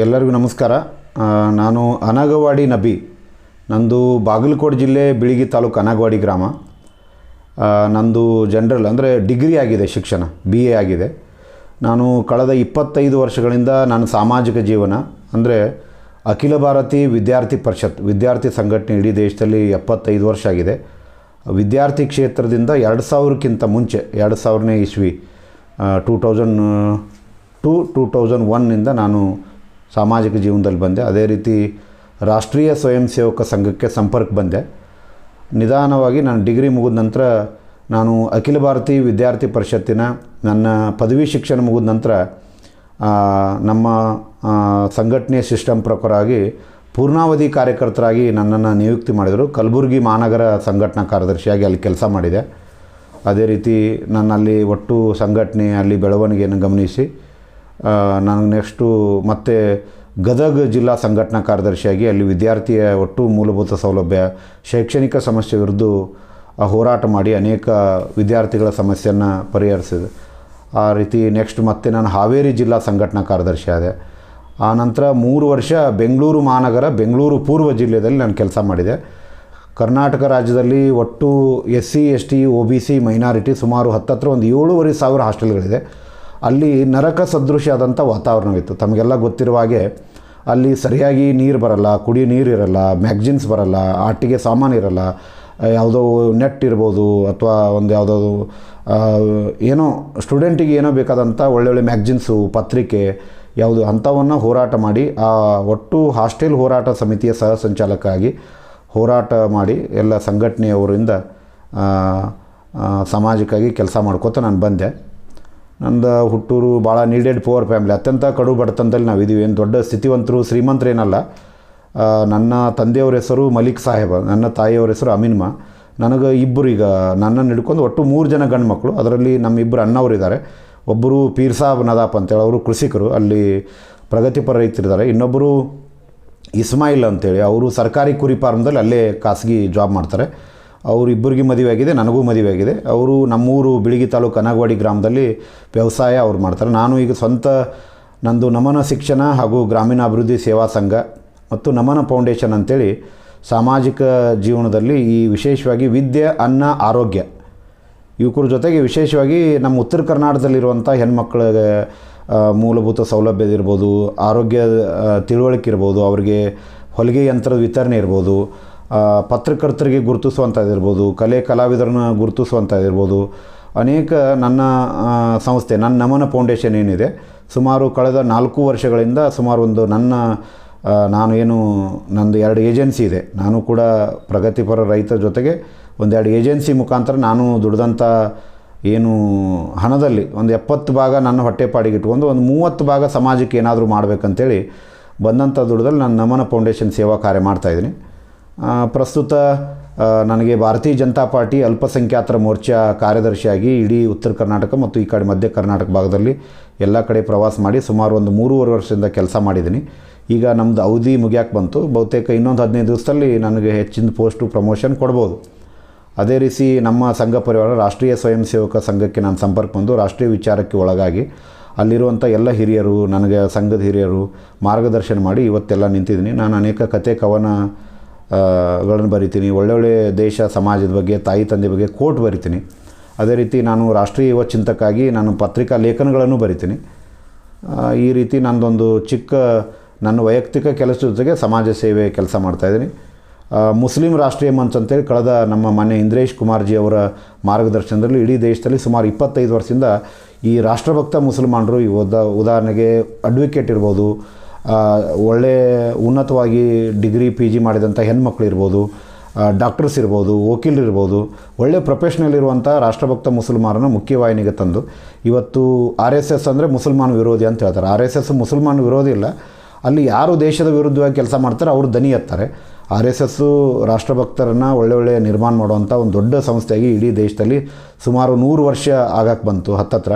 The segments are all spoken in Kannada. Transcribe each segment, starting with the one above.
ಎಲ್ಲರಿಗೂ ನಮಸ್ಕಾರ. ನಾನು ಅನಗವಾಡಿ ನಬಿ. ನಂದು ಬಾಗಲಕೋಟೆ ಜಿಲ್ಲೆ ಬಿಳಿಗಿ ತಾಲೂಕು ಅನಗವಾಡಿ ಗ್ರಾಮ. ನಂದು ಜನರಲ್ ಅಂದರೆ ಡಿಗ್ರಿ ಆಗಿದೆ, ಶಿಕ್ಷಣ ಬಿ ಎ ಆಗಿದೆ. ನಾನು ಕಳೆದ ಇಪ್ಪತ್ತೈದು ವರ್ಷಗಳಿಂದ ನಾನು ಸಾಮಾಜಿಕ ಜೀವನ, ಅಂದರೆ ಅಖಿಲ ಭಾರತಿ ವಿದ್ಯಾರ್ಥಿ ಪರಿಷತ್, ವಿದ್ಯಾರ್ಥಿ ಸಂಘಟನೆ ಇಡೀ ದೇಶದಲ್ಲಿ ಎಪ್ಪತ್ತೈದು ವರ್ಷ ಆಗಿದೆ. ವಿದ್ಯಾರ್ಥಿ ಕ್ಷೇತ್ರದಿಂದ ಎರಡು ಸಾವಿರಕ್ಕಿಂತ ಮುಂಚೆ, ಎರಡು ಸಾವಿರನೇ ಇಸ್ವಿ two thousand two two thousand ಒನ್ನಿಂದ ನಾನು ಸಾಮಾಜಿಕ ಜೀವನದಲ್ಲಿ ಬಂದೆ. ಅದೇ ರೀತಿ ರಾಷ್ಟ್ರೀಯ ಸ್ವಯಂ ಸೇವಕ ಸಂಘಕ್ಕೆ ಸಂಪರ್ಕ ಬಂದೆ. ನಿಧಾನವಾಗಿ ನಾನು ಡಿಗ್ರಿ ಮುಗಿದ ನಂತರ ನಾನು ಅಖಿಲ ಭಾರತೀಯ ವಿದ್ಯಾರ್ಥಿ ಪರಿಷತ್ತಿನ ನನ್ನ ಪದವಿ ಶಿಕ್ಷಣ ಮುಗಿದ ನಂತರ ನಮ್ಮ ಸಂಘಟನೆ ಸಿಸ್ಟಮ್ ಪ್ರಕಾರವಾಗಿ ಪೂರ್ಣಾವಧಿ ಕಾರ್ಯಕರ್ತರಾಗಿ ನನ್ನನ್ನು ನಿಯುಕ್ತಿ ಮಾಡಿದರು. ಕಲಬುರಗಿ ಮಹಾನಗರ ಸಂಘಟನಾ ಕಾರ್ಯದರ್ಶಿಯಾಗಿ ಅಲ್ಲಿ ಕೆಲಸ ಮಾಡಿದೆ. ಅದೇ ರೀತಿ ನನ್ನಲ್ಲಿ ಒಟ್ಟು ಸಂಘಟನೆ ಅಲ್ಲಿ ಬೆಳವಣಿಗೆಯನ್ನು ಗಮನಿಸಿ ನನಗೆ ನೆಕ್ಸ್ಟು ಮತ್ತು ಗದಗ ಜಿಲ್ಲಾ ಸಂಘಟನಾ ಕಾರ್ಯದರ್ಶಿಯಾಗಿ ಅಲ್ಲಿ ವಿದ್ಯಾರ್ಥಿಯ ಒಟ್ಟು ಮೂಲಭೂತ ಸೌಲಭ್ಯ, ಶೈಕ್ಷಣಿಕ ಸಮಸ್ಯೆ ವಿರುದ್ಧ ಹೋರಾಟ ಮಾಡಿ ಅನೇಕ ವಿದ್ಯಾರ್ಥಿಗಳ ಸಮಸ್ಯೆಯನ್ನು ಪರಿಹರಿಸಿದೆ. ಆ ರೀತಿ ನೆಕ್ಸ್ಟ್ ಮತ್ತೆ ನಾನು ಹಾವೇರಿ ಜಿಲ್ಲಾ ಸಂಘಟನಾ ಕಾರ್ಯದರ್ಶಿ ಆದೆ ಆ ನಂತರ ಮೂರು ವರ್ಷ ಬೆಂಗಳೂರು ಮಹಾನಗರ, ಬೆಂಗಳೂರು ಪೂರ್ವ ಜಿಲ್ಲೆಯಲ್ಲಿ ನಾನು ಕೆಲಸ ಮಾಡಿದೆ. ಕರ್ನಾಟಕ ರಾಜ್ಯದಲ್ಲಿ ಒಟ್ಟು S C S T O B C, minority ಸುಮಾರು ಹತ್ತತ್ರ ಒಂದು ಏಳೂವರೆ ಸಾವಿರ ಹಾಸ್ಟೆಲ್ಗಳಿದೆ. ಅಲ್ಲಿ ನರಕ ಸದೃಶ ಆದಂಥ ವಾತಾವರಣವಿತ್ತು. ತಮಗೆಲ್ಲ ಗೊತ್ತಿರುವ ಹಾಗೆ ಅಲ್ಲಿ ಸರಿಯಾಗಿ ನೀರು ಬರಲ್ಲ, ಕುಡಿಯೋ ನೀರು ಇರಲ್ಲ ಮ್ಯಾಗ್ಜಿನ್ಸ್ ಬರಲ್ಲ, ಆಟಿಗೆ ಸಾಮಾನು ಇರಲ್ಲ, ಯಾವುದೋ ನೆಟ್ ಇರ್ಬೋದು ಅಥವಾ ಒಂದು ಯಾವುದೋ ಏನೋ ಸ್ಟೂಡೆಂಟಿಗೆ ಏನೋ ಬೇಕಾದಂಥ ಒಳ್ಳೊಳ್ಳೆ ಮ್ಯಾಗ್ಜಿನ್ಸು ಪತ್ರಿಕೆ ಯಾವುದು ಅಂಥವನ್ನು ಹೋರಾಟ ಮಾಡಿ, ಆ ಒಟ್ಟು ಹಾಸ್ಟೆಲ್ ಹೋರಾಟ ಸಮಿತಿಯ ಸಹ ಸಂಚಾಲಕಾಗಿ ಹೋರಾಟ ಮಾಡಿ ಎಲ್ಲ ಸಂಘಟನೆಯವರಿಂದ ಸಾಮಾಜಿಕವಾಗಿ ಕೆಲಸ ಮಾಡ್ಕೋತ ನಾನು ಬಂದೆ. ನಂದು ಹುಟ್ಟೂರು ಭಾಳ ನೀಡೆಡ್ ಪುವರ್ ಫ್ಯಾಮಿಲಿ ಅತ್ಯಂತ ಕಡು ಬಡತನದಲ್ಲಿ ನಾವು ಇದೀವಿ ಏನು ದೊಡ್ಡ ಸ್ಥಿತಿವಂತರು ಶ್ರೀಮಂತರೇನಲ್ಲ ನನ್ನ ತಂದೆಯವ್ರ ಹೆಸರು ಮಲಿಕ್ ಸಾಹೇಬ, ನನ್ನ ತಾಯಿಯವ್ರ ಹೆಸರು ಅಮಿನ್ಮ. ನನಗೆ ಇಬ್ಬರು ಈಗ ನನ್ನನ್ನು ಹಿಡ್ಕೊಂಡು ಒಟ್ಟು ಮೂರು ಜನ ಗಂಡು ಮಕ್ಕಳು ಅದರಲ್ಲಿ ನಮ್ಮ ಇಬ್ಬರು ಅಣ್ಣವರು ಇದ್ದಾರೆ ಒಬ್ಬರು ಪೀರ್ ಸಾಬ್ ನದಾಪ್ ಅಂತೇಳಿ, ಅವರು ಕೃಷಿಕರು. ಅಲ್ಲಿ ಪ್ರಗತಿಪರ ರೈತರಿದ್ದಾರೆ. ಇನ್ನೊಬ್ಬರು ಇಸ್ಮಾಯಿಲ್ ಅಂತೇಳಿ, ಅವರು ಸರ್ಕಾರಿ ಕುರಿ ಫಾರ್ಮ್ದಲ್ಲಿ ಅಲ್ಲೇ ಖಾಸಗಿ ಜಾಬ್ ಮಾಡ್ತಾರೆ. ಅವರು ಇಬ್ಬರಿಗೆ ಮದುವೆ ಆಗಿದೆ, ನನಗೂ ಮದುವೆ ಆಗಿದೆ. ಅವರು ನಮ್ಮೂರು ಬಿಳಿಗಿ ತಾಲೂಕು ಅನಗವಾಡಿ ಗ್ರಾಮದಲ್ಲಿ ವ್ಯವಸಾಯ ಅವ್ರು ಮಾಡ್ತಾರೆ. ನಾನು ಈಗ ಸ್ವಂತ ನಂದು ನಮನ ಶಿಕ್ಷಣ ಹಾಗೂ ಗ್ರಾಮೀಣಾಭಿವೃದ್ಧಿ ಸೇವಾ ಸಂಘ ಮತ್ತು ನಮನ ಫೌಂಡೇಶನ್ ಅಂತೇಳಿ ಸಾಮಾಜಿಕ ಜೀವನದಲ್ಲಿ ಈ ವಿಶೇಷವಾಗಿ ವಿದ್ಯೆ, ಅನ್ನ, ಆರೋಗ್ಯ ಯುವಕರ ಜೊತೆಗೆ ವಿಶೇಷವಾಗಿ ನಮ್ಮ ಉತ್ತರ ಕರ್ನಾಟಕದಲ್ಲಿರುವಂಥ ಹೆಣ್ಮಕ್ಳಿಗೆ ಮೂಲಭೂತ ಸೌಲಭ್ಯದಿರ್ಬೋದು ಆರೋಗ್ಯ ತಿಳುವಳಿಕೆ ಇರ್ಬೋದು, ಅವರಿಗೆ ಹೊಲಿಗೆ ಯಂತ್ರದ ವಿತರಣೆ ಇರ್ಬೋದು ಪತ್ರಕರ್ತರಿಗೆ ಗುರುತಿಸುವಂಥದ್ದಿರ್ಬೋದು ಕಲೆ ಕಲಾವಿದರನ್ನ ಗುರುತಿಸುವಂಥದ್ದಿರ್ಬೋದು ಅನೇಕ ನನ್ನ ಸಂಸ್ಥೆ, ನನ್ನ ನಮನ ಫೌಂಡೇಶನ್ ಏನಿದೆ, ಸುಮಾರು ಕಳೆದ ನಾಲ್ಕು ವರ್ಷಗಳಿಂದ ಸುಮಾರು ಒಂದು ನನ್ನ ನಾನು ಏನು, ನಂದು ಎರಡು ಏಜೆನ್ಸಿ ಇದೆ. ನಾನು ಕೂಡ ಪ್ರಗತಿಪರ ರೈತರ ಜೊತೆಗೆ ಒಂದೆರಡು ಏಜೆನ್ಸಿ ಮುಖಾಂತರ ನಾನು ದುಡ್ದಂಥ ಏನು ಹಣದಲ್ಲಿ ಒಂದು ಎಪ್ಪತ್ತು ಭಾಗ ನನ್ನ ಹೊಟ್ಟೆಪಾಡಿಗೆ ಇಟ್ಕೊಂಡು ಒಂದು ಮೂವತ್ತು ಭಾಗ ಸಮಾಜಕ್ಕೆ ಏನಾದರೂ ಮಾಡಬೇಕಂತೇಳಿ ಬಂದಂಥ ದುಡ್ದಲ್ಲಿ ನಾನು ನಮನ ಫೌಂಡೇಶನ್ ಸೇವಾ ಕಾರ್ಯ ಮಾಡ್ತಾಯಿದ್ದೀನಿ ಪ್ರಸ್ತುತ ನನಗೆ ಭಾರತೀಯ ಜನತಾ ಪಾರ್ಟಿ ಅಲ್ಪಸಂಖ್ಯಾತರ ಮೋರ್ಚಾ ಕಾರ್ಯದರ್ಶಿಯಾಗಿ ಇಡೀ ಉತ್ತರ ಕರ್ನಾಟಕ ಮತ್ತು ಈ ಕಡೆ ಮಧ್ಯ ಕರ್ನಾಟಕ ಭಾಗದಲ್ಲಿ ಎಲ್ಲ ಕಡೆ ಪ್ರವಾಸ ಮಾಡಿ ಸುಮಾರು ಒಂದು ಮೂರುವರೆ ವರ್ಷದಿಂದ ಕೆಲಸ ಮಾಡಿದ್ದೀನಿ. ಈಗ ನಮ್ಮದು ಅವಧಿ ಮುಗಿಯಾಕೆ ಬಂತು. ಬಹುತೇಕ ಇನ್ನೊಂದು ಹದಿನೈದು ದಿವಸದಲ್ಲಿ ನನಗೆ ಹೆಚ್ಚಿನ ಪೋಸ್ಟು ಪ್ರಮೋಷನ್ ಕೊಡ್ಬೋದು. ಅದೇ ರೀತಿ ನಮ್ಮ ಸಂಘ ಪರಿವಾರ ರಾಷ್ಟ್ರೀಯ ಸ್ವಯಂ ಸೇವಕ ಸಂಘಕ್ಕೆ ನಾನು ಸಂಪರ್ಕ ಬಂದು ರಾಷ್ಟ್ರೀಯ ವಿಚಾರಕ್ಕೆ ಒಳಗಾಗಿ ಅಲ್ಲಿರುವಂಥ ಎಲ್ಲ ಹಿರಿಯರು, ನನಗೆ ಸಂಘದ ಹಿರಿಯರು ಮಾರ್ಗದರ್ಶನ ಮಾಡಿ ಇವತ್ತೆಲ್ಲ ನಿಂತಿದ್ದೀನಿ. ನಾನು ಅನೇಕ ಕತೆ ಕವನ ಗಳನ್ನು ಬರಿತೀನಿ. ಒಳ್ಳೊಳ್ಳೆ ದೇಶ, ಸಮಾಜದ ಬಗ್ಗೆ, ತಾಯಿ, ತಂದೆ ಬಗ್ಗೆ ಕೋಟ್ ಬರಿತೀನಿ. ಅದೇ ರೀತಿ ನಾನು ರಾಷ್ಟ್ರೀಯ ಯುವ ಚಿಂತಕ್ಕಾಗಿ ನಾನು ಪತ್ರಿಕಾ ಲೇಖನಗಳನ್ನು ಬರಿತೀನಿ. ಈ ರೀತಿ ನಂದೊಂದು ಚಿಕ್ಕ, ನನ್ನ ವೈಯಕ್ತಿಕ ಕೆಲಸದ ಜೊತೆಗೆ ಸಮಾಜ ಸೇವೆ ಕೆಲಸ ಮಾಡ್ತಾಯಿದ್ದೀನಿ ಮುಸ್ಲಿಂ ರಾಷ್ಟ್ರೀಯ ಮಂಚ್ ಅಂತೇಳಿ ಕಳೆದ ನಮ್ಮ ಮನೆ ಇಂದ್ರೇಶ್ ಕುಮಾರ್ಜಿ ಅವರ ಮಾರ್ಗದರ್ಶನದಲ್ಲಿ ಇಡೀ ದೇಶದಲ್ಲಿ ಸುಮಾರು ಇಪ್ಪತ್ತೈದು ವರ್ಷದಿಂದ ಈ ರಾಷ್ಟ್ರಭಕ್ತ ಮುಸಲ್ಮಾನರು ಈ ಉದಾ, ಉದಾಹರಣೆಗೆ ಅಡ್ವೊಕೇಟ್ ಇರ್ಬೋದು ಒಳ್ಳೆ ಉನ್ನತವಾಗಿ ಡಿಗ್ರಿ ಪಿ ಜಿ ಮಾಡಿದಂಥ ಹೆಣ್ಮಕ್ಳು ಇರ್ಬೋದು ಡಾಕ್ಟರ್ಸ್ ಇರ್ಬೋದು ವಕೀಲರಿರ್ಬೋದು ಒಳ್ಳೆ ಪ್ರೊಫೆಷ್ನಲ್ ಇರುವಂಥ ರಾಷ್ಟ್ರಭಕ್ತ ಮುಸಲ್ಮಾನನ ಮುಖ್ಯವಾಹಿನಿಗೆ ತಂದು, ಇವತ್ತು ಆರ್ ಎಸ್ ಎಸ್ ಅಂದರೆ ಮುಸಲ್ಮಾನ ವಿರೋಧಿ ಅಂತ ಹೇಳ್ತಾರೆ. ಆರ್ ಎಸ್ ಎಸ್ ಮುಸಲ್ಮಾನ ವಿರೋಧಿ ಇಲ್ಲ. ಅಲ್ಲಿ ಯಾರು ದೇಶದ ವಿರುದ್ಧವಾಗಿ ಕೆಲಸ ಮಾಡ್ತಾರೆ ಅವರು ದನಿ ಎತ್ತಾರೆ. ಆರ್ ಎಸ್ ಎಸ್ಸು ರಾಷ್ಟ್ರಭಕ್ತರನ್ನು ಒಳ್ಳೆ ಒಳ್ಳೆ ನಿರ್ಮಾಣ ಮಾಡುವಂಥ ಒಂದು ದೊಡ್ಡ ಸಂಸ್ಥೆಯಾಗಿ ಇಡೀ ದೇಶದಲ್ಲಿ ಸುಮಾರು ನೂರು ವರ್ಷ ಆಗಕ್ಕೆ ಬಂತು ಹತ್ತತ್ರ.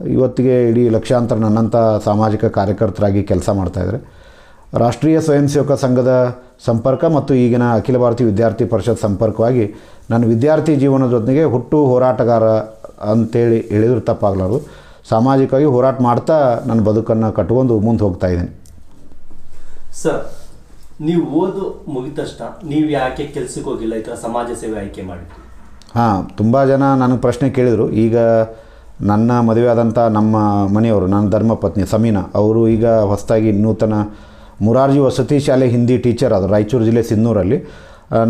ಇವತ್ತಿಗೆ ಇಡೀ ಲಕ್ಷಾಂತರ ನನ್ನಂಥ ಸಾಮಾಜಿಕ ಕಾರ್ಯಕರ್ತರಾಗಿ ಕೆಲಸ ಮಾಡ್ತಾಯಿದ್ದಾರೆ ರಾಷ್ಟ್ರೀಯ ಸ್ವಯಂ ಸೇವಕ ಸಂಘದ ಸಂಪರ್ಕ ಮತ್ತು ಈಗಿನ ಅಖಿಲ ಭಾರತೀಯ ವಿದ್ಯಾರ್ಥಿ ಪರಿಷತ್ ಸಂಪರ್ಕವಾಗಿ ನನ್ನ ವಿದ್ಯಾರ್ಥಿ ಜೀವನದ ಜೊತೆಗೆ ಹುಟ್ಟು ಹೋರಾಟಗಾರ ಅಂತೇಳಿ ಹೇಳಿದ್ರು ತಪ್ಪಾಗಲಾರದು. ಸಾಮಾಜಿಕವಾಗಿ ಹೋರಾಟ ಮಾಡ್ತಾ ನನ್ನ ಬದುಕನ್ನು ಕಟ್ಕೊಂಡು ಮುಂದೆ ಹೋಗ್ತಾ ಇದ್ದೀನಿ. ಸರ್ ನೀವು ಓದು ಮುಗಿದ ತಕ್ಷಣ ನೀವು ಯಾಕೆ ಕೆಲಸಕ್ಕೆ ಹೋಗಿಲ್ಲ ಈ ಥರ ಸಮಾಜ ಸೇವೆ ಆಯ್ಕೆ ಮಾಡಿ? ಹಾಂ ತುಂಬ ಜನ ನನಗೆ ಪ್ರಶ್ನೆ ಕೇಳಿದರು. ಈಗ ನನ್ನ ಮದುವೆಯಾದಂಥ ನಮ್ಮ ಮನೆಯವರು, ನನ್ನ ಧರ್ಮಪತ್ನಿ ಸಮೀನಾ, ಅವರು ಈಗ ಹೊಸದಾಗಿ ನೂತನ ಮುರಾರ್ಜಿ ವಸತಿ ಶಾಲೆ ಹಿಂದಿ ಟೀಚರ್ ಆದರು, ರಾಯಚೂರು ಜಿಲ್ಲೆ ಸಿನ್ನೂರಲ್ಲಿ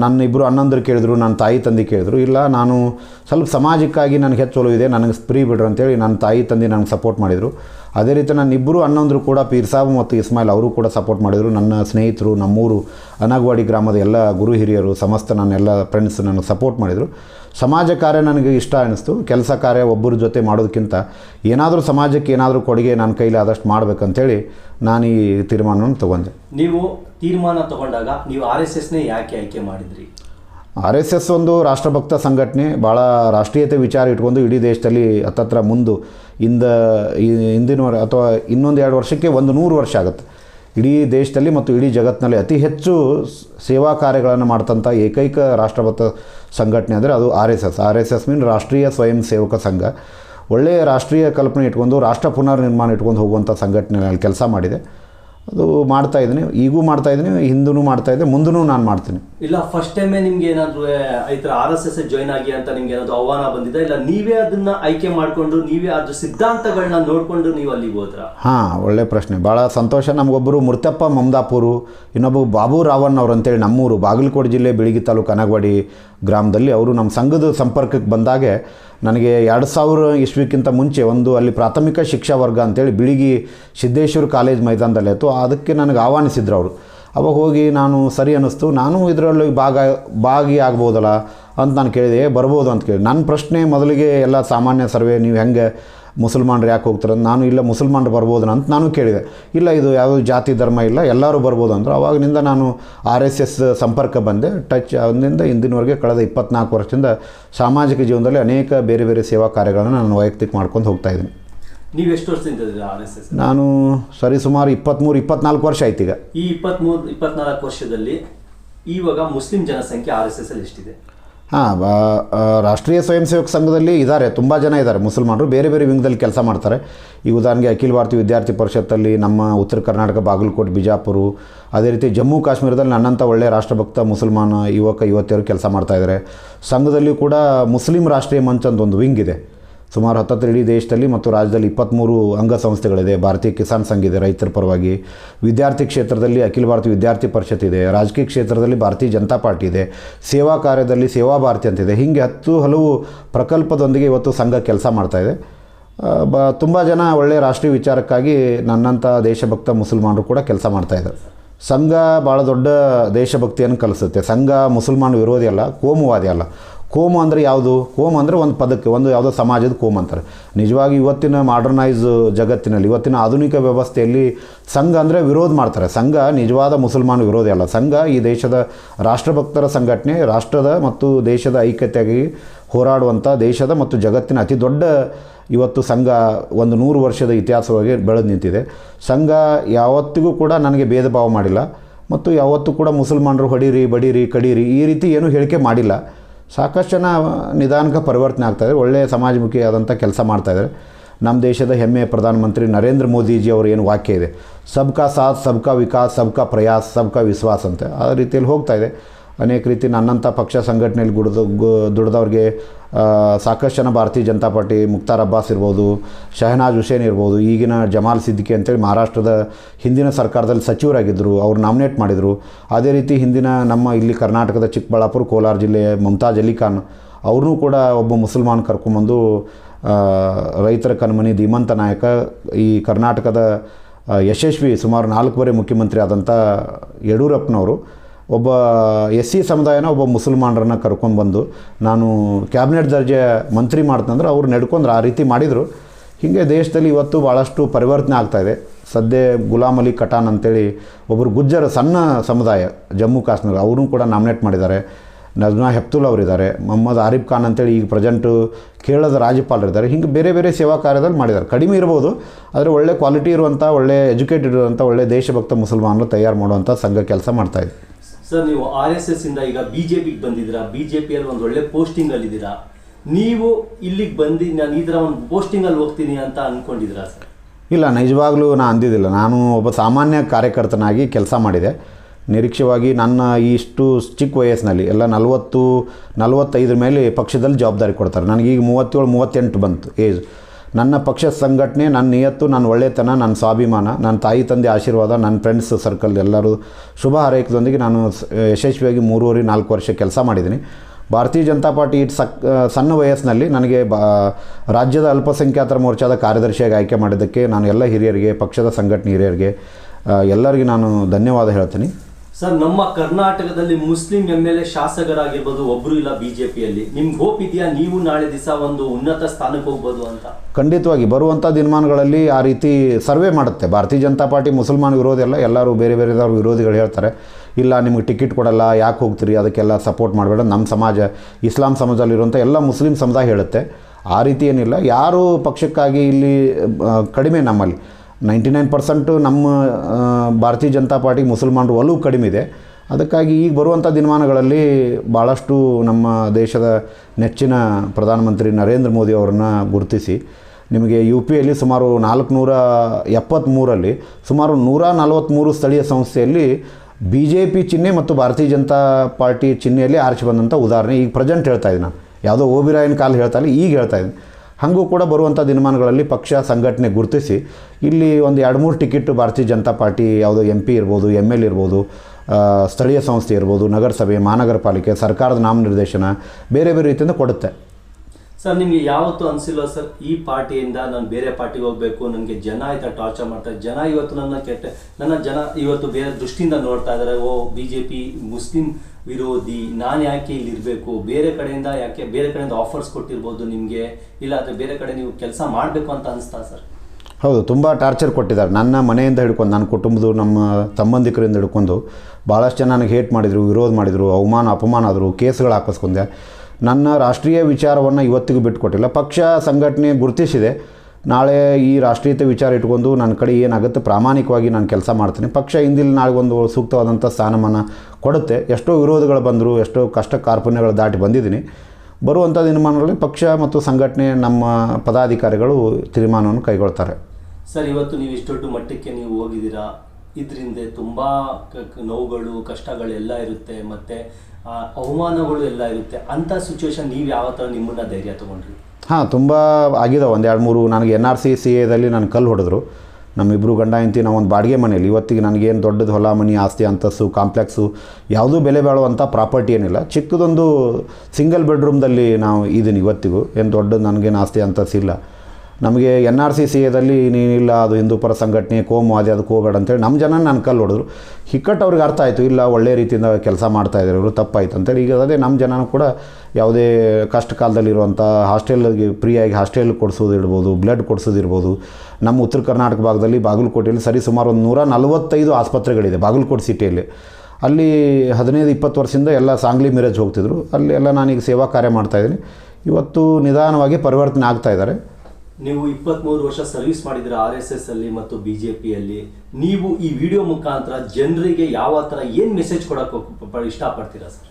ನನ್ನ ಇಬ್ಬರು ಅಣ್ಣಂದರು ಕೇಳಿದ್ರು, ನನ್ನ ತಾಯಿ ತಂದೆ ಕೇಳಿದ್ರು, ಇಲ್ಲ ನಾನು ಸ್ವಲ್ಪ ಸಮಾಜಕ್ಕಾಗಿ ನನಗೆ ಹೆಚ್ಚು ಇದೆ, ನನಗೆ ಫ್ರೀ ಬಿಡ್ರು ಅಂತೇಳಿ ನನ್ನ ತಾಯಿ ತಂದೆ ನನಗೆ ಸಪೋರ್ಟ್ ಮಾಡಿದರು. ಅದೇ ರೀತಿ ನನ್ನ ಇಬ್ಬರು ಅಣ್ಣಂದರು ಕೂಡ ಪೀರ್ ಸಾಬ್ ಮತ್ತು ಇಸ್ಮಾಯಿಲ್ ಅವರು ಕೂಡ ಸಪೋರ್ಟ್ ಮಾಡಿದರು. ನನ್ನ ಸ್ನೇಹಿತರು, ನಮ್ಮೂರು ಅನಗವಾಡಿ ಗ್ರಾಮದ ಎಲ್ಲ ಗುರು ಹಿರಿಯರು, ಸಮಸ್ತ ನನ್ನೆಲ್ಲ ಫ್ರೆಂಡ್ಸ್ ನನಗೆ ಸಪೋರ್ಟ್ ಮಾಡಿದರು. ಸಮಾಜ ಕಾರ್ಯ ನನಗೆ ಇಷ್ಟ ಅನ್ನಿಸ್ತು. ಕೆಲಸ ಕಾರ್ಯ ಒಬ್ಬರ ಜೊತೆ ಮಾಡೋದಕ್ಕಿಂತ ಏನಾದರೂ ಸಮಾಜಕ್ಕೆ ಏನಾದರೂ ಕೊಡುಗೆ ನನ್ನ ಕೈಲಿ ಆದಷ್ಟು ಮಾಡಬೇಕಂತೇಳಿ ನಾನು ಈ ತೀರ್ಮಾನವನ್ನು ತೊಗೊಂಡೆ. ನೀವು ತೀರ್ಮಾನ ತಗೊಂಡಾಗ ನೀವು ಆರ್ ಎಸ್ ಎಸ್ನೇ ಯಾಕೆ ಆಯ್ಕೆ ಮಾಡಿದ್ರಿ? ಆರ್ ಎಸ್ ಎಸ್ ಒಂದು ರಾಷ್ಟ್ರಭಕ್ತ ಸಂಘಟನೆ ಭಾಳ ರಾಷ್ಟ್ರೀಯತೆ ವಿಚಾರ ಇಟ್ಕೊಂಡು ಇಡೀ ದೇಶದಲ್ಲಿ ಹತ್ತತ್ರ ಮುಂದು ಇಂದ ಹಿಂದಿನ ವರ ಅಥವಾ ಇನ್ನೊಂದು ಎರಡು ವರ್ಷಕ್ಕೆ ಒಂದು ನೂರು ವರ್ಷ ಆಗುತ್ತೆ. ಇಡೀ ದೇಶದಲ್ಲಿ ಮತ್ತು ಇಡೀ ಜಗತ್ತಿನಲ್ಲಿ ಅತಿ ಹೆಚ್ಚು ಸೇವಾ ಕಾರ್ಯಗಳನ್ನು ಮಾಡ್ತಂಥ ಏಕೈಕ ರಾಷ್ಟ್ರಭಕ್ತ ಸಂಘಟನೆ ಅಂದರೆ ಅದು R S S. R S S mean ರಾಷ್ಟ್ರೀಯ ಸ್ವಯಂ ಸೇವಕ ಸಂಘ. ಒಳ್ಳೆಯ ರಾಷ್ಟ್ರೀಯ ಕಲ್ಪನೆ ಇಟ್ಕೊಂಡು, ರಾಷ್ಟ್ರ ಪುನರ್ ನಿರ್ಮಾಣ ಇಟ್ಕೊಂಡು ಹೋಗುವಂಥ ಸಂಘಟನೆಗಳಲ್ಲಿ ಕೆಲಸ ಮಾಡಿದೆ. ಅದು ಮಾಡ್ತಾ ಇದ್ದೀನಿ. ಈಗೂ ಮಾಡ್ತಾ ಇದ್ದೀನಿ ಹಿಂದೂ ಮಾಡ್ತಾ ಇದ್ದೆ ಮುಂದೂ ನಾನು ಮಾಡ್ತೀನಿ. ಇಲ್ಲ ಫಸ್ಟ್ ಟೈಮೇ ನಿಮ್ಗೆ ಏನಾದರೂ ಈ ಥರ ಆರ್ ಎಸ್ ಎಸ್ ಜಾಯ್ನ್ ಆಗಿ ಅಂತ ನಿಮ್ಗೆ ಏನಾದರೂ ಆಹ್ವಾನ ಬಂದಿದೆ ಇಲ್ಲ ನೀವೇ ಅದನ್ನ ಆಯ್ಕೆ ಮಾಡಿಕೊಂಡು ನೀವೇ ಅದ್ರ ಸಿದ್ಧಾಂತಗಳನ್ನ ನೋಡಿಕೊಂಡು ನೀವು ಅಲ್ಲಿಗೆ ಹೋದ್ರ? ಹಾಂ ಒಳ್ಳೆ ಪ್ರಶ್ನೆ. ಭಾಳ ಸಂತೋಷ. ನಮಗೊಬ್ಬರು ಮುರ್ತಪ್ಪ ಮಮದಾಪುರು ಇನ್ನೊಬ್ಬ ಬಾಬು ರಾವಣ್ ಅವ್ರು ಅಂತೇಳಿ ನಮ್ಮೂರು ಬಾಗಲಕೋಟೆ ಜಿಲ್ಲೆ ಬಿಳಿಗಿ ತಾಲೂಕು ಅನಗವಾಡಿ. ಗ್ರಾಮದಲ್ಲಿ ಅವರು ನಮ್ಮ ಸಂಘದ ಸಂಪರ್ಕಕ್ಕೆ ಬಂದಾಗೆ ನನಗೆ ಎರಡು ಸಾವಿರ ಇಸ್ವಿಕ್ಕಿಂತ ಮುಂಚೆ ಒಂದು ಅಲ್ಲಿ ಪ್ರಾಥಮಿಕ ಶಿಕ್ಷಾ ವರ್ಗ ಅಂತೇಳಿ ಬಿಳಿಗಿ ಸಿದ್ದೇಶ್ವರ ಕಾಲೇಜ್ ಮೈದಾನದಲ್ಲಿ ಆಯಿತು ಅದಕ್ಕೆ ನನಗೆ ಆಹ್ವಾನಿಸಿದ್ರು ಅವರು. ಅವಾಗ ಹೋಗಿ ನಾನು ಸರಿ ಅನ್ನಿಸ್ತು. ನಾನು ಇದರಲ್ಲಿ ಭಾಗ ಭಾಗಿ ಆಗ್ಬೋದಲ್ಲ ಅಂತ ನಾನು ಕೇಳಿದೆ. "ಏ, ಬರ್ಬೋದು ಅಂತ ಕೇಳಿ ನನ್ನ ಪ್ರಶ್ನೆ ಮೊದಲಿಗೆ ಎಲ್ಲ ಸಾಮಾನ್ಯ ಸರ್ವೆ ನೀವು ಹೆಂಗೆ ಮುಸಲ್ಮಾನ್ರು ಯಾಕೆ ಹೋಗ್ತಾರೆ? ನಾನು ಇಲ್ಲ ಮುಸಲ್ಮಾನರು ಬರ್ಬೋದು ಅಂತ ನಾನು ಕೇಳಿದೆ. ಇಲ್ಲ ಇದು ಯಾವುದೋ ಜಾತಿ ಧರ್ಮ ಇಲ್ಲ ಎಲ್ಲರೂ ಬರ್ಬೋದು ಅಂದರು. ಅವಾಗಿನಿಂದ ನಾನು ಆರ್ ಎಸ್ ಎಸ್ ಸಂಪರ್ಕ ಬಂದೆ. ಟಚ್ ಅವನಿಂದ ಇಂದಿನವರೆಗೆ ಕಳೆದ ಇಪ್ಪತ್ನಾಲ್ಕು ವರ್ಷದಿಂದ ಸಾಮಾಜಿಕ ಜೀವನದಲ್ಲಿ ಅನೇಕ ಬೇರೆ ಬೇರೆ ಸೇವಾ ಕಾರ್ಯಗಳನ್ನು ನಾನು ವೈಯಕ್ತಿಕ ಮಾಡ್ಕೊಂಡು ಹೋಗ್ತಾ ಇದ್ದೀನಿ. ನೀವು ಎಷ್ಟು ವರ್ಷದಿಂದ ಆರ್ ಎಸ್ ಎಸ್ ನಾನು ಸರಿ ಸುಮಾರು ಇಪ್ಪತ್ತ್ಮೂರು ಇಪ್ಪತ್ನಾಲ್ಕು ವರ್ಷ ಆಯ್ತು ಈಗ. ಈ ಇಪ್ಪತ್ತ್ಮೂರು ಇಪ್ಪತ್ನಾಲ್ಕು ವರ್ಷದಲ್ಲಿ ಇವಾಗ ಮುಸ್ಲಿಂ ಜನಸಂಖ್ಯೆ ಆರ್ ಎಸ್ ಎಸ್ ಅಲ್ಲಿ ಎಷ್ಟಿದೆ? ಹಾಂ ರಾಷ್ಟ್ರೀಯ ಸ್ವಯಂ ಸೇವಕ ಸಂಘದಲ್ಲಿ ಇದ್ದಾರೆ ತುಂಬ ಜನ ಇದ್ದಾರೆ ಮುಸಲ್ಮಾನರು, ಬೇರೆ ಬೇರೆ ವಿಂಗದಲ್ಲಿ ಕೆಲಸ ಮಾಡ್ತಾರೆ. ಈ ಉದಾಹರಣೆಗೆ ಅಖಿಲ ಭಾರತೀಯ ವಿದ್ಯಾರ್ಥಿ ಪರಿಷತ್ತಲ್ಲಿ ನಮ್ಮ ಉತ್ತರ ಕರ್ನಾಟಕ ಬಾಗಲಕೋಟೆ, ಬಿಜಾಪುರ, ಅದೇ ರೀತಿ ಜಮ್ಮು ಕಾಶ್ಮೀರದಲ್ಲಿ ನನ್ನಂಥ ಒಳ್ಳೆಯ ರಾಷ್ಟ್ರಭಕ್ತ ಮುಸಲ್ಮಾನ ಯುವಕ, ಯುವತಿಯರು ಕೆಲಸ ಮಾಡ್ತಾ ಇದ್ದಾರೆ ಸಂಘದಲ್ಲಿ ಕೂಡ ಮುಸ್ಲಿಂ ರಾಷ್ಟ್ರೀಯ ಮಂಚ್ ಅಂತ ಒಂದು ವಿಂಗ್ ಇದೆ. ಸುಮಾರು ಹತ್ತತ್ರ ಇಡೀ ದೇಶದಲ್ಲಿ ಮತ್ತು ರಾಜ್ಯದಲ್ಲಿ ಇಪ್ಪತ್ತ್ಮೂರು ಅಂಗಸಂಸ್ಥೆಗಳಿದೆ. ಭಾರತೀಯ ಕಿಸಾನ್ ಸಂಘ ಇದೆ, ರೈತರ ಪರವಾಗಿ. ವಿದ್ಯಾರ್ಥಿ ಕ್ಷೇತ್ರದಲ್ಲಿ ಅಖಿಲ ಭಾರತೀಯ ವಿದ್ಯಾರ್ಥಿ ಪರಿಷತ್ ಇದೆ. ರಾಜಕೀಯ ಕ್ಷೇತ್ರದಲ್ಲಿ ಭಾರತೀಯ ಜನತಾ ಪಾರ್ಟಿ ಇದೆ. ಸೇವಾ ಕಾರ್ಯದಲ್ಲಿ ಸೇವಾ ಭಾರತಿ ಅಂತಿದೆ ಹೀಗೆ ಹತ್ತು ಹಲವು ಪ್ರಕಲ್ಪದೊಂದಿಗೆ ಇವತ್ತು ಸಂಘ ಕೆಲಸ ಮಾಡ್ತಾಯಿದೆ ಬ, ತುಂಬ ಜನ ಒಳ್ಳೆಯ ರಾಷ್ಟ್ರೀಯ ವಿಚಾರಕ್ಕಾಗಿ ನನ್ನಂಥ ದೇಶಭಕ್ತ ಮುಸಲ್ಮಾನರು ಕೂಡ ಕೆಲಸ ಮಾಡ್ತಾ ಇದ್ದಾರೆ. ಸಂಘ ಭಾಳ ದೊಡ್ಡ ದೇಶಭಕ್ತಿಯನ್ನು ಕಲಿಸುತ್ತೆ. ಸಂಘ ಮುಸಲ್ಮಾನ ವಿರೋಧಿ ಅಲ್ಲ, ಕೋಮುವಾದಿ ಅಲ್ಲ. ಕೋಮು ಅಂದರೆ ಯಾವುದು? ಕೋಮು ಅಂದರೆ ಒಂದು ಪದಕ್ಕೆ, ಒಂದು ಯಾವುದೋ ಸಮಾಜದ ಕೋಮು ಅಂತಾರೆ. ನಿಜವಾಗಿ ಇವತ್ತಿನ ಮಾಡರ್ನೈಸ್ ಜಗತ್ತಿನಲ್ಲಿ, ಇವತ್ತಿನ ಆಧುನಿಕ ವ್ಯವಸ್ಥೆಯಲ್ಲಿ ಸಂಘ ಅಂದರೆ ವಿರೋಧ ಮಾಡ್ತಾರೆ. ಸಂಘ ನಿಜವಾದ ಮುಸಲ್ಮಾನ ವಿರೋಧಿ ಅಲ್ಲ. ಸಂಘ ಈ ದೇಶದ ರಾಷ್ಟ್ರಭಕ್ತರ ಸಂಘಟನೆ, ರಾಷ್ಟ್ರದ ಮತ್ತು ದೇಶದ ಐಕ್ಯತೆಯಾಗಿ ಹೋರಾಡುವಂಥ ದೇಶದ ಮತ್ತು ಜಗತ್ತಿನ ಅತಿ ದೊಡ್ಡ ಇವತ್ತು ಸಂಘ ಒಂದು ನೂರು ವರ್ಷದ ಇತಿಹಾಸವಾಗಿ ಬೆಳೆದು ನಿಂತಿದೆ. ಸಂಘ ಯಾವತ್ತಿಗೂ ಕೂಡ ನನಗೆ ಭೇದ ಭಾವ ಮಾಡಿಲ್ಲ. ಮತ್ತು ಯಾವತ್ತೂ ಕೂಡ ಮುಸಲ್ಮಾನರು ಹೊಡೀರಿ, ಬಡೀರಿ, ಕಡೀರಿ ಈ ರೀತಿ ಏನೂ ಹೇಳಿಕೆ ಮಾಡಿಲ್ಲ. ಸಾಕಷ್ಟು ಜನ ನಿಧಾನಕ್ಕೆ ಪರಿವರ್ತನೆ ಆಗ್ತಾಯಿದೆ ಒಳ್ಳೆಯ ಸಮಾಜಮುಖಿ ಆದಂಥ ಕೆಲಸ ಮಾಡ್ತಾಯಿದ್ದಾರೆ ನಮ್ಮ ದೇಶದ ಹೆಮ್ಮೆಯ ಪ್ರಧಾನಮಂತ್ರಿ ನರೇಂದ್ರ ಮೋದಿಜಿ ಅವರು ಏನು ವಾಕ್ಯ ಇದೆ? ಸಬ್ಕಾ ಸಾಥ್, ಸಬ್ಕಾ ವಿಕಾಸ್, ಸಬ್ಕಾ ಪ್ರಯಾಸ್, ಸಬ್ಕಾ ವಿಶ್ವಾಸ್ ಅಂತ. ಆ ರೀತಿಯಲ್ಲಿ ಹೋಗ್ತಾಯಿದೆ ಅನೇಕ ರೀತಿ ನನ್ನಂಥ ಪಕ್ಷ ಸಂಘಟನೆಯಲ್ಲಿ ಗುಡ್ದು ದುಡ್ದವ್ರಿಗೆ ಸಾಕಷ್ಟು ಜನ ಭಾರತೀಯ ಜನತಾ ಪಾರ್ಟಿ, ಮುಕ್ತಾರ್ ಅಬ್ಬಾಸ್ ಇರ್ಬೋದು, ಶಹನಾಜ್ ಹುಸೇನ್ ಇರ್ಬೋದು, ಈಗಿನ ಜಮಾಲ್ ಸಿದ್ದಿಕಿ ಅಂತೇಳಿ ಮಹಾರಾಷ್ಟ್ರದ ಹಿಂದಿನ ಸರ್ಕಾರದಲ್ಲಿ ಸಚಿವರಾಗಿದ್ದರು. ಅವ್ರು ನಾಮಿನೇಟ್ ಮಾಡಿದರು. ಅದೇ ರೀತಿ ಹಿಂದಿನ ನಮ್ಮ ಇಲ್ಲಿ ಕರ್ನಾಟಕದ ಚಿಕ್ಕಬಳ್ಳಾಪುರ, ಕೋಲಾರ ಜಿಲ್ಲೆಯ ಮುಮ್ತಾಜ್ ಅಲಿ ಖಾನ್ ಅವ್ರನ್ನೂ ಕೂಡ ಒಬ್ಬ ಮುಸಲ್ಮಾನ್ ಕರ್ಕೊಂಬಂದು ರೈತರ ಕಣ್ಮನಿ ಧೀಮಂತ ನಾಯಕ, ಈ ಕರ್ನಾಟಕದ ಯಶಸ್ವಿ ಸುಮಾರು ನಾಲ್ಕೂವರೆ ಮುಖ್ಯಮಂತ್ರಿ ಆದಂಥ ಯಡಿಯೂರಪ್ಪನವರು ಒಬ್ಬ ಎಸ್ ಸಿ ಸಮುದಾಯನ ಒಬ್ಬ ಮುಸಲ್ಮಾನರನ್ನ ಕರ್ಕೊಂಡು ಬಂದು ನಾನು ಕ್ಯಾಬಿನೆಟ್ ದರ್ಜೆ ಮಂತ್ರಿ ಮಾಡ್ತಂದ್ರೆ ಅವ್ರು ನಡ್ಕೊಂಡ್ರು ಆ ರೀತಿ ಮಾಡಿದರು. ಹೀಗೆ ದೇಶದಲ್ಲಿ ಇವತ್ತು ಭಾಳಷ್ಟು ಪರಿವರ್ತನೆ ಆಗ್ತಾಯಿದೆ ಸದ್ಯ ಗುಲಾಮ್ ಅಲಿ ಕಟಾನ್ ಅಂತೇಳಿ ಒಬ್ಬರು ಗುಜ್ಜರ ಸಣ್ಣ ಸಮುದಾಯ, ಜಮ್ಮು ಕಾಶ್ಮೀರ ಅವರು ಕೂಡ ನಾಮಿನೇಟ್ ಮಾಡಿದ್ದಾರೆ. ನಜ್ಮಾ ಹೆಪ್ತುಲ್ ಅವರಿದ್ದಾರೆ, ಮೊಹಮ್ಮದ್ ಆರಿಫ್ ಖಾನ್ ಅಂತೇಳಿ ಈಗ ಪ್ರೆಸೆಂಟು ಕೇರಳದ ರಾಜ್ಯಪಾಲರಿದ್ದಾರೆ ಹಿಂಗೆ ಬೇರೆ ಬೇರೆ ಸೇವಾ ಕಾರ್ಯದಲ್ಲಿ ಮಾಡಿದ್ದಾರೆ. ಕಡಿಮೆ ಇರ್ಬೋದು, ಆದರೆ ಒಳ್ಳೆ ಕ್ವಾಲಿಟಿ ಇರುವಂಥ, ಒಳ್ಳೆ ಎಜುಕೇಟೆಡ್ ಇರುವಂಥ, ಒಳ್ಳೆ ದೇಶಭಕ್ತ ಮುಸಲ್ಮಾನರು ತಯಾರು ಮಾಡುವಂಥ ಸಂಘ ಕೆಲಸ ಮಾಡ್ತಾಯಿದೆ ಸರ್ ನೀವು ಆರ್ ಎಸ್ ಎಸ್ ಇಂದ ಈಗ ಪಿಗೆ ಬಂದಿದ್ದೀರಾ? ಬಿಜೆಪಿಯಲ್ಲಿ ಒಂದು ಒಳ್ಳೆ ಪೋಸ್ಟಿಂಗ್ ಇದ್ದೀರಾ? ನೀವು ಇಲ್ಲಿಗೆ ಬಂದು, ನಾನು ಈ ಥರ ಒಂದು ಪೋಸ್ಟಿಂಗ್ ಅಲ್ಲಿ ಹೋಗ್ತೀನಿ ಅಂತ ಅಂದ್ಕೊಂಡಿದ್ದೀರಾ ಸರ್ ಇಲ್ಲ, ನಿಜವಾಗ್ಲೂ ನಾನು ಅಂದಿದ್ದಿಲ್ಲ. ನಾನು ಒಬ್ಬ ಸಾಮಾನ್ಯ ಕಾರ್ಯಕರ್ತನಾಗಿ ಕೆಲಸ ಮಾಡಿದೆ. ನಿರೀಕ್ಷವಾಗಿ ನನ್ನ ಇಷ್ಟು ಚಿಕ್ಕ ವಯಸ್ಸಿನಲ್ಲಿ, ಎಲ್ಲ ನಲವತ್ತು ನಲವತ್ತೈದರ ಮೇಲೆ ಪಕ್ಷದಲ್ಲಿ ಜವಾಬ್ದಾರಿ ಕೊಡ್ತಾರೆ. ನನಗೀಗ ಮೂವತ್ತೇಳು, ಮೂವತ್ತೆಂಟು ಬಂತು, ಏಜ್. ನನ್ನ ಪಕ್ಷ ಸಂಘಟನೆ, ನನ್ನ ನಿಯತ್ತು, ನನ್ನ ಒಳ್ಳೆತನ, ನನ್ನ ಸ್ವಾಭಿಮಾನ, ನನ್ನ ತಾಯಿ ತಂದೆ ಆಶೀರ್ವಾದ, ನನ್ನ ಫ್ರೆಂಡ್ಸ್ ಸರ್ಕಲ್ ಎಲ್ಲರೂ ಶುಭ ಹಾರೈಕೆದೊಂದಿಗೆ ನಾನು ಯಶಸ್ವಿಯಾಗಿ ಮೂರುವರೆ, ನಾಲ್ಕು ವರ್ಷ ಕೆಲಸ ಮಾಡಿದ್ದೀನಿ. ಭಾರತೀಯ ಜನತಾ ಪಾರ್ಟಿ ಇಟ್ ಸಕ್ ಸಣ್ಣ ವಯಸ್ಸಿನಲ್ಲಿ ನನಗೆ ಬಾ, ರಾಜ್ಯದ ಅಲ್ಪಸಂಖ್ಯಾತರ ಮೋರ್ಚಾದ ಕಾರ್ಯದರ್ಶಿಯಾಗಿ ಆಯ್ಕೆ ಮಾಡಿದ್ದಕ್ಕೆ ನಾನು ಎಲ್ಲ ಹಿರಿಯರಿಗೆ, ಪಕ್ಷದ ಸಂಘಟನೆ ಹಿರಿಯರಿಗೆ ಎಲ್ಲರಿಗೆ ನಾನು ಧನ್ಯವಾದ ಹೇಳ್ತೀನಿ. ಸರ್, ನಮ್ಮ ಕರ್ನಾಟಕದಲ್ಲಿ ಮುಸ್ಲಿಂ ಎಂ ಎಲ್ ಎ ಶಾಸಕರಾಗಿರ್ಬೋದು ಒಬ್ರು ಇಲ್ಲ ಬಿಜೆಪಿಯಲ್ಲಿ. ನಿಮ್ಗೆ ಹೋಪ್ ಇದೆಯಾ ನೀವು ನಾಳೆ ದಿವಸ ಒಂದು ಉನ್ನತ ಸ್ಥಾನಕ್ಕೆ ಹೋಗ್ಬೋದು ಅಂತ? ಖಂಡಿತವಾಗಿ ಬರುವಂಥ ದಿನಮಾನಗಳಲ್ಲಿ ಆ ರೀತಿ ಸರ್ವೆ ಮಾಡುತ್ತೆ. ಭಾರತೀಯ ಜನತಾ ಪಾರ್ಟಿ ಮುಸಲ್ಮಾನ್ ವಿರೋಧಿ ಅಲ್ಲ, ಎಲ್ಲರೂ ಬೇರೆ ಬೇರೆದವ್ರ ವಿರೋಧಿಗಳು ಹೇಳ್ತಾರೆ. ಇಲ್ಲ, ನಿಮಗೆ ಟಿಕೆಟ್ ಕೊಡಲ್ಲ, ಯಾಕೆ ಹೋಗ್ತೀರಿ, ಅದಕ್ಕೆಲ್ಲ ಸಪೋರ್ಟ್ ಮಾಡಬೇಡ. ನಮ್ಮ ಸಮಾಜ, ಇಸ್ಲಾಂ ಸಮಾಜದಲ್ಲಿರುವಂಥ ಎಲ್ಲ ಮುಸ್ಲಿಂ ಸಮುದಾಯ ಹೇಳುತ್ತೆ. ಆ ರೀತಿ ಏನಿಲ್ಲ. ಯಾರು ಪಕ್ಷಕ್ಕಾಗಿ ಇಲ್ಲಿ ಕಡಿಮೆ ನಮ್ಮಲ್ಲಿ. ನೈಂಟಿ ನೈನ್ ಪರ್ಸೆಂಟು ನಮ್ಮ ಭಾರತೀಯ ಜನತಾ ಪಾರ್ಟಿ ಮುಸಲ್ಮಾನರು ಒಲವು ಕಡಿಮೆ ಇದೆ. ಅದಕ್ಕಾಗಿ ಈಗ ಬರುವಂಥ ದಿನಮಾನಗಳಲ್ಲಿ ಭಾಳಷ್ಟು ನಮ್ಮ ದೇಶದ ನೆಚ್ಚಿನ ಪ್ರಧಾನಮಂತ್ರಿ ನರೇಂದ್ರ ಮೋದಿ ಅವರನ್ನು ಗುರುತಿಸಿ, ನಿಮಗೆ ಯು ಪಿಯಲ್ಲಿ ಸುಮಾರು ನಾಲ್ಕುನೂರ ಎಪ್ಪತ್ತ್ಮೂರಲ್ಲಿ, ಸುಮಾರು ನೂರ ನಲವತ್ತ್ಮೂರು ಸ್ಥಳೀಯ ಸಂಸ್ಥೆಯಲ್ಲಿ ಬಿ ಜೆ ಪಿ ಚಿಹ್ನೆ ಮತ್ತು ಭಾರತೀಯ ಜನತಾ ಪಾರ್ಟಿ ಚಿಹ್ನೆಯಲ್ಲಿ ಆರಿಸಿ ಬಂದಂಥ ಉದಾಹರಣೆ ಈಗ ಪ್ರೆಸೆಂಟ್ ಹೇಳ್ತಾ ಇದ್ದೀನಿ ನಾನು. ಯಾವುದೋ ಓಬಿರಾಯನ್ ಕಾಲ ಹೇಳ್ತಾ ಇಲ್ಲ, ಈಗ ಹೇಳ್ತಾ ಇದ್ದೀನಿ. ಹಾಗೂ ಕೂಡ ಬರುವಂಥ ದಿನಮಾನಗಳಲ್ಲಿ ಪಕ್ಷ, ಸಂಘಟನೆ ಗುರುತಿಸಿ ಇಲ್ಲಿ ಒಂದು ಎರಡು ಮೂರು ಟಿಕೆಟ್ ಭಾರತೀಯ ಜನತಾ ಪಾರ್ಟಿ, ಯಾವುದೋ ಎಂ ಪಿ ಇರ್ಬೋದು ಎಂ ಎಲ್ ಇರ್ಬೋದು ಸ್ಥಳೀಯ ಸಂಸ್ಥೆ ಇರ್ಬೋದು, ನಗರಸಭೆ ಮಹಾನಗರ ಪಾಲಿಕೆ ಸರ್ಕಾರದ ನಾಮನಿರ್ದೇಶನ ಬೇರೆ ಬೇರೆ ರೀತಿಯಿಂದ ಕೊಡುತ್ತೆ. ಸರ್, ನಿಮ್ಗೆ ಯಾವತ್ತು ಅನಿಸಿಲ್ಲ ಸರ್, ಈ ಪಾರ್ಟಿಯಿಂದ ನಾನು ಬೇರೆ ಪಾರ್ಟಿಗೆ ಹೋಗ್ಬೇಕು, ನನಗೆ ಜನ ಆಯ್ತಾ ಟಾರ್ಚರ್ ಮಾಡ್ತಾರೆ ಜನ ಇವತ್ತು ನನ್ನ ಕೆಟ್ಟ, ನನ್ನ ಜನ ಇವತ್ತು ಬೇರೆ ದೃಷ್ಟಿಯಿಂದ ನೋಡ್ತಾ ಇದ್ದಾರೆ. ಓ ಬಿ ಜೆ ಪಿ ಮುಸ್ಲಿಂ ವಿರೋಧಿ, ನಾನು ಯಾಕೆ ಇಲ್ಲಿ ಇರಬೇಕು ಬೇರೆ ಕಡೆಯಿಂದ ಯಾಕೆ, ಬೇರೆ ಕಡೆಯಿಂದ ಆಫರ್ಸ್ ಕೊಟ್ಟಿರ್ಬೋದು ನಿಮಗೆ? ಇಲ್ಲ ಬೇರೆ ಕಡೆ ನೀವು ಕೆಲಸ ಮಾಡಬೇಕು ಅಂತ ಅನಿಸ್ತಾ ಸರ್? ಹೌದು, ತುಂಬ ಟಾರ್ಚರ್ ಕೊಟ್ಟಿದ್ದಾರೆ. ನನ್ನ ಮನೆಯಿಂದ ಹಿಡ್ಕೊಂಡು, ನನ್ನ ಕುಟುಂಬದ ನಮ್ಮ ಸಂಬಂಧಿಕರಿಂದ ಹಿಡ್ಕೊಂಡು ಭಾಳಷ್ಟು ಜನ ನನಗೆ ಹೇಟ್ ಮಾಡಿದರು, ವಿರೋಧ ಮಾಡಿದರು, ಅವಮಾನ, ಅಪಮಾನ ಆದರು, ಕೇಸ್ಗಳು ಹಾಕಿಸ್ಕೊಂಡೆ. ನನ್ನ ರಾಷ್ಟ್ರೀಯ ವಿಚಾರವನ್ನು ಇವತ್ತಿಗೂ ಬಿಟ್ಟುಕೊಟ್ಟಿಲ್ಲ ಪಕ್ಷ, ಸಂಘಟನೆ ಗುರುತಿಸಿದೆ. ನಾಳೆ ಈ ರಾಷ್ಟ್ರೀಯತೆ ವಿಚಾರ ಇಟ್ಕೊಂಡು ನನ್ನ ಕಡೆ ಏನಾಗುತ್ತೆ? ಪ್ರಾಮಾಣಿಕವಾಗಿ ನಾನು ಕೆಲಸ ಮಾಡ್ತೀನಿ. ಪಕ್ಷ ಹಿಂದಿಲ್ ನಾಳೆ ಒಂದು ಸೂಕ್ತವಾದಂಥ ಸ್ಥಾನಮಾನ ಕೊಡುತ್ತೆ. ಎಷ್ಟೋ ವಿರೋಧಗಳು ಬಂದರು, ಎಷ್ಟೋ ಕಷ್ಟ ಕಾರ್ಪಣ್ಯಗಳು ದಾಟಿ ಬಂದಿದ್ದೀನಿ. ಬರುವಂಥ ದಿನಮಾನಗಳಲ್ಲಿ ಪಕ್ಷ ಮತ್ತು ಸಂಘಟನೆ ನಮ್ಮ ಪದಾಧಿಕಾರಿಗಳು ತೀರ್ಮಾನವನ್ನು ಕೈಗೊಳ್ತಾರೆ. ಸರ್, ಇವತ್ತು ನೀವು ಇಷ್ಟು ದೊಡ್ಡ ಮಟ್ಟಕ್ಕೆ ನೀವು ಹೋಗಿದ್ದೀರಾ? ಇದರಿಂದ ತುಂಬ ನೋವುಗಳು, ಕಷ್ಟಗಳೆಲ್ಲ ಇರುತ್ತೆ. ಮತ್ತು ಅವಮಾನಗಳು ಎಲ್ಲ ಇರುತ್ತೆ. ಅಂಥ ಸಿಚುವೇಶನ್ ನೀವು ಯಾವ ಥರ ನಿಮ್ಮನ್ನ ಧೈರ್ಯ ತೊಗೊಂಡ್ರಿ? ಹಾಂ, ತುಂಬ ಆಗಿದಾವೆ. ಒಂದು ಎರಡು ಮೂರು, ನನಗೆ ಎನ್ ಆರ್ ಸಿ ಸಿ ಎದಲ್ಲಿ ನಾನು ಕಲ್ಲು ಹೊಡೆದ್ರು. ನಮ್ಮಿಬ್ಬರು ಗಂಡ, ಹೆಂಡತಿ, ನಾವು ಒಂದು ಬಾಡಿಗೆ ಮನೇಲಿ ಇವತ್ತಿಗೆ ನನಗೇನು ದೊಡ್ಡದು ಹೊಲ, ಮನಿ, ಆಸ್ತಿ, ಅಂತಸ್ಸು ಕಾಂಪ್ಲೆಕ್ಸು ಯಾವುದೂ ಬೆಲೆ ಬಾಳುವಂಥ ಪ್ರಾಪರ್ಟಿ ಏನಿಲ್ಲ. ಚಿಕ್ಕದೊಂದು ಸಿಂಗಲ್ ಬೆಡ್ರೂಮ್ದಲ್ಲಿ ನಾವು ಇದ್ದೀನಿ ಇವತ್ತಿಗೂ. ಏನು ದೊಡ್ಡದು ನನಗೇನು ಆಸ್ತಿ ಅಂತಸ್ಸು ಇಲ್ಲ ನಮಗೆ ಎನ್ ಆರ್ ಸಿ ಸಿ ಎದಲ್ಲಿ ನೀನಿಲ್ಲ, ಅದು ಹಿಂದೂ ಪರ ಸಂಘಟನೆ ಕೋಮುವಾದಿ ಅದಕ್ಕೆ ಹೋಗಬೇಡ ಅಂತೇಳಿ ನಮ್ಮ ಜನ ನನ್ನ ಕಲ್ಲು ಹೊಡೆದ್ರು. ಹಿಕ್ಕಟ್ಟು ಅವ್ರಿಗೆ ಅರ್ಥ ಆಯಿತು, ಇಲ್ಲ, ಒಳ್ಳೆ ರೀತಿಯಿಂದ ಕೆಲಸ ಮಾಡ್ತಾಯಿದ್ರು ಇವರು, ತಪ್ಪಾಯ್ತು ಅಂತೇಳಿ. ಈಗ ಅದೇ ನಮ್ಮ ಜನನೂ ಕೂಡ ಯಾವುದೇ ಕಷ್ಟ ಕಾಲದಲ್ಲಿರುವಂಥ ಹಾಸ್ಟೆಲ್ಗೆ ಫ್ರೀಯಾಗಿ ಹಾಸ್ಟೆಲ್ ಕೊಡಿಸೋದಿರ್ಬೋದು ಬ್ಲಡ್ ಕೊಡಿಸೋದಿರ್ಬೋದು ನಮ್ಮ ಉತ್ತರ ಕರ್ನಾಟಕ ಭಾಗದಲ್ಲಿ ಬಾಗಲಕೋಟೆಯಲ್ಲಿ ಸರಿ ಸುಮಾರು ಒಂದು ನೂರ ನಲವತ್ತೈದು ಆಸ್ಪತ್ರೆಗಳಿದೆ, ಬಾಗಲಕೋಟೆ ಸಿಟಿಯಲ್ಲಿ. ಅಲ್ಲಿ ಹದಿನೈದು, ಇಪ್ಪತ್ತು ವರ್ಷದಿಂದ ಎಲ್ಲ ಸಾಂಗ್ಲಿ ಮಿರೇಜ್ ಹೋಗ್ತಿದ್ರು. ಅಲ್ಲಿ ಎಲ್ಲ ನಾನೀಗ ಸೇವಾ ಕಾರ್ಯ ಮಾಡ್ತಾಯಿದ್ದೀನಿ ಇವತ್ತು ನಿಧಾನವಾಗಿ ಪರಿವರ್ತನೆ ಆಗ್ತಾ ಇದ್ದಾರೆ. ನೀವು ಇಪ್ಪತ್ತ್ಮೂರು ವರ್ಷ ಸರ್ವಿಸ್ ಮಾಡಿದ್ರೆ ಆರ್ ಎಸ್ ಎಸ್ ಅಲ್ಲಿ ಮತ್ತು ಬಿ ಜೆ ಪಿಯಲ್ಲಿ ನೀವು ಈ ವಿಡಿಯೋ ಮುಖಾಂತರ ಜನರಿಗೆ ಯಾವ ಥರ ಏನು ಮೆಸೇಜ್ ಕೊಡೋಕ್ಕೆ ಇಷ್ಟಪಡ್ತೀರಾ ಸರ್?